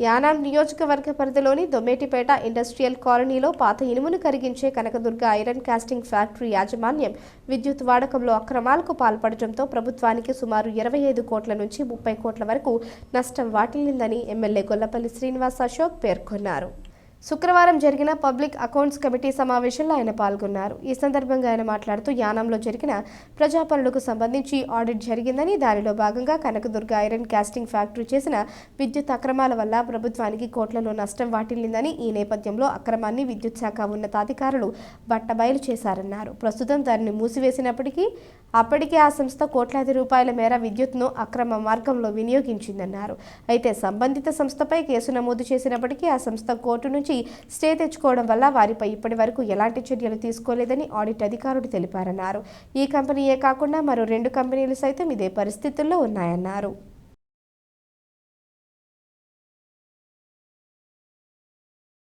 యానాం నియోజకవర్గ పరిధిలోని దొమ్మేటిపేట ఇండస్ట్రియల్ కాలనీలో పాత ఇనుమును కరిగించే కనకదుర్గ ఐరన్ కాస్టింగ్ ఫ్యాక్టరీ యాజమాన్యం విద్యుత్ వాడకంలో అక్రమాలకు పాల్పడటంతో ప్రభుత్వానికి సుమారు ఇరవై ఐదు కోట్ల నుంచి ముప్పై కోట్ల వరకు నష్టం వాటిల్లిందని ఎమ్మెల్యే గొల్లపల్లి శ్రీనివాస్ అశోక్ పేర్కొన్నారు. శుక్రవారం జరిగిన పబ్లిక్ అకౌంట్స్ కమిటీ సమావేశంలో ఆయన పాల్గొన్నారు. ఈ సందర్భంగా ఆయన మాట్లాడుతూ యానంలో జరిగిన ప్రజా పనులకు సంబంధించి ఆడిట్ జరిగిందని దానిలో భాగంగా కనకదుర్గ ఐరన్ కాస్టింగ్ ఫ్యాక్టరీ చేసిన విద్యుత్ అక్రమాల వల్ల ప్రభుత్వానికి కోట్లలో నష్టం వాటిల్లిందని ఈ నేపథ్యంలో అక్రమాన్ని విద్యుత్ శాఖ ఉన్నతాధికారులు బట్టబయలు చేశారన్నారు. ప్రస్తుతం దానిని మూసివేసినప్పటికీ అప్పటికే ఆ సంస్థ కోట్లాది రూపాయల మేర విద్యుత్ను అక్రమ మార్గంలో వినియోగించిందన్నారు. అయితే సంబంధిత సంస్థపై కేసు నమోదు చేసినప్పటికీ ఆ సంస్థ కోర్టు నుంచి స్టే తెచ్చుకోవడం వల్ల వారిపై ఇప్పటి వరకు ఎలాంటి చర్యలు తీసుకోలేదని ఆడిట్ అధికారులు తెలిపారన్నారు. ఈ కంపెనీయే కాకుండా మరో రెండు కంపెనీలు సైతం ఇదే పరిస్థితుల్లో ఉన్నాయన్నారు.